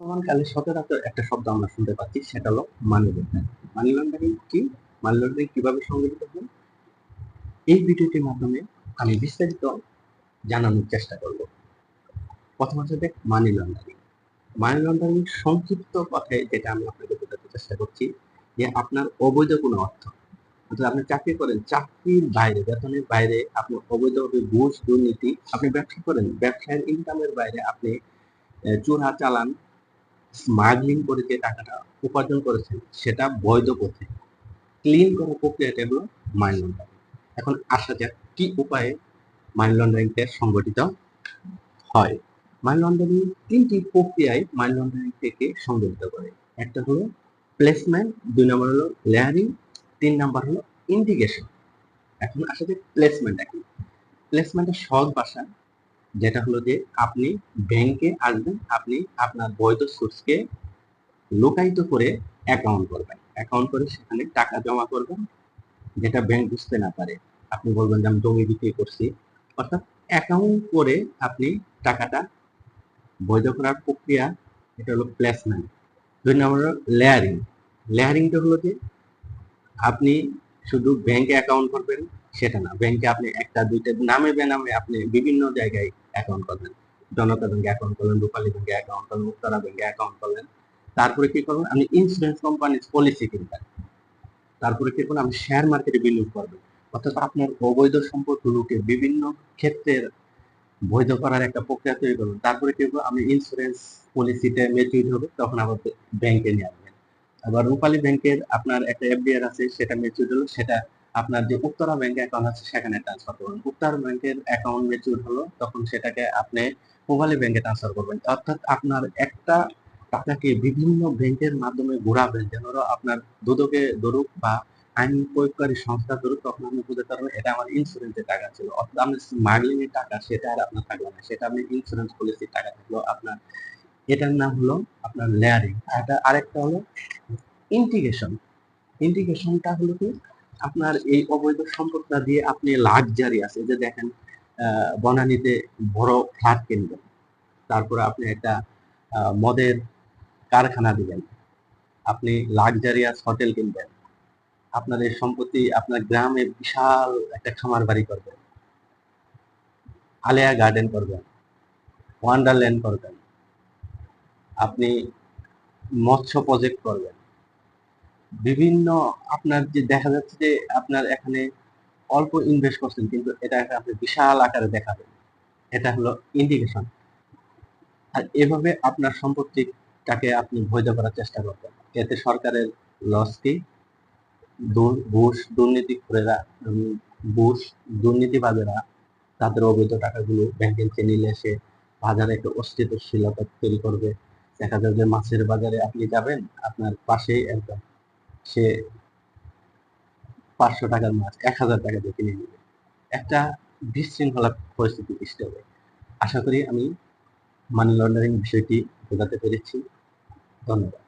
বর্তমানকালে সচরাচর একটা শব্দ আমরা শুনতে পাচ্ছি, সেটা হলো মানি লন্ডারিং মানি লন্ডারিং কি? মানি লন্ডারিং কীভাবে সংগঠিত হয়? এই ভিডিওটির মাধ্যমে আমি বিস্তারিত জানানোর চেষ্টা করব। প্রথম হচ্ছে দেখ মানি লন্ডারিং মানি লন্ডারিং সংক্ষিপ্ত কথায় যেটা আমি আপনাকে বোঝাতে চেষ্টা করছি, যে আপনার অবৈধ কোনো অর্থ, অর্থাৎ আপনি চাকরি করেন, চাকরির বাইরে, বেতনের বাইরে আপনি অবৈধভাবে ঘুষ, দুর্নীতি, আপনি ব্যবসা করেন, ব্যবসায়ের ইনকামের বাইরে আপনি চোরা চালান স্মাগলিং করে যে টাকাটা উপার্জন করেছেন সেটা বৈধ পথে। ক্লিন করার প্রক্রিয়াটা হলো মানি লন্ডারিং। এখন আসা যাক কি উপায়ে মানি লন্ডারিংটা সংগঠিত হয়। মানি লন্ডারিং তিনটি প্রক্রিয়ায় মানি লন্ডারিং থেকে সংগঠিত করে। একটা হলো প্লেসমেন্ট, দুই নম্বর হলো লেয়ারিং, তিন নম্বর হলো ইন্ডিকেশন এখন আসা যাক প্লেসমেন্ট এখন প্লেসমেন্টের সহজ ভাষা যেটা হলো যে আপনি ব্যাংকে আসবেন, আপনি আপনার বৈধ সোর্সকে লোকায়িত করে অ্যাকাউন্ট করবেন। অ্যাকাউন্ট করে সেখানে টাকা জমা করবেন, যেটা ব্যাংক বুঝতে না পারে। আপনি বলবেন যে আমি জমি বিক্রি করছি। অর্থাৎ অ্যাকাউন্ট করে আপনি টাকাটা বৈধ করার প্রক্রিয়া, এটা হলো প্লেসমেন্ট দুই নম্বর লেয়ারিং লেয়ারিংটা হলো যে আপনি শুধু ব্যাংকে অ্যাকাউন্ট করবেন, সেটা না। ব্যাংকে আপনি একটা, দুইটা, নামে বেনামে আপনি বিভিন্ন জায়গায় অ্যাকাউন্ট করবেন জনতা ব্যাংকে অ্যাকাউন্ট করলেন, রূপালী ব্যাংকে অ্যাকাউন্ট করলেন, উত্তরা ব্যাংকে অ্যাকাউন্ট করলেন। তারপরে কি করবেন? আপনি ইন্স্যুরেন্স কোম্পানির পলিসি কিনবেন। তারপরে কি করবেন? আপনি শেয়ার মার্কেটে বিনিয়োগ করবেন। অর্থাৎ আপনার অবৈধ সম্পদগুলোকে বিভিন্ন ক্ষেত্রের বৈধ করার একটা প্রক্রিয়া তৈরি করবেন। তারপরে কি করবেন? আপনি ইন্স্যুরেন্স পলিসিতে ম্যাচিউর হবে, তখন আবার ব্যাংকে নিয়ে আসবেন। আবার রূপালী ব্যাংকের আপনার একটা এফডিআর আছে, সেটা ম্যাচিউর হলো, সেটা আপনার যে উত্তরা ব্যাংকে অ্যাকাউন্ট আছে, সেখানে ট্রান্সফার করবেন উত্তর ব্যাংকের অ্যাকাউন্ট ম্যাচিউর হলো, তখন সেটাকে আপনি মোবাইলে ব্যাংকে ট্রান্সফার করবেন। অর্থাৎ আপনার একটা টাকাকে বিভিন্ন ব্যাংকের মাধ্যমে ঘোরাবেন। যেন আপনার দুদকে ধরুক বা আইন প্রয়োগকারী সংস্থা ধরুক, তখন আপনি বুঝতে পারবেন এটা আমার ইন্স্যুরেন্সের টাকা ছিল। অর্থাৎ আপনার স্মাগলিং এর টাকা, সেটা আর আপনার থাকল না। সেটা আপনি ইন্স্যুরেন্স পলিসির টাকা থাকল। আপনার এটার নাম হলো আপনার লেয়ারিং এটা আরেকটা হলো ইন্টিগ্রেশন ইন্টিগ্রেশনটা হলো কি? আপনার এই অবৈধ সম্পদটা দিয়ে আপনি লাক্সারি আছে যে দেখেন বনানীতে বড় ফ্ল্যাট কিনবেন। তারপরে আপনি একটা মদের কারখানা দিবেন। আপনি লাক্সারিয়াস হোটেল কিনবেন। আপনার এই সম্পত্তি আপনার গ্রামে বিশাল একটা খামার বাড়ি করবেন। আলেয়া গার্ডেন করবেন। ওয়ান্ডারল্যান্ড করবেন। আপনি মৎস্য প্রজেক্ট করবেন। বিভিন্ন আপনার যে দেখা যাচ্ছে যে আপনার এখানে অল্প ইনভেস্ট করছেন কিন্তু এটা আপনি বিশাল আকারে দেখাবেন। এটা হলো ইন্ডিকেশন আর এভাবে আপনার সম্পত্তিটাকে আপনি বৈধ করার চেষ্টা করবেন। এতে সরকারের লস কি? দু- ঘুষ দুর্নীতিখোরেরা উম, ঘুষ দুর্নীতিবাজেরা তাদের অবৈধ টাকাগুলো ব্যাংকে নিলে এসে বাজারে একটা অস্তিত্বশীলতা তৈরি করবে। দেখা যাবে যে মাছের বাজারে আপনি যাবেন আপনার পাশেই একদম সে পাঁচশো টাকার মাছ, এক হাজার টাকা দিয়ে কিনে নেবে। একটা বিশৃঙ্খলা পরিস্থিতি সৃষ্টি হবে। আশা করি আমি মানি লন্ডারিং বিষয়টি বোঝাতে পেরেছি। ধন্যবাদ।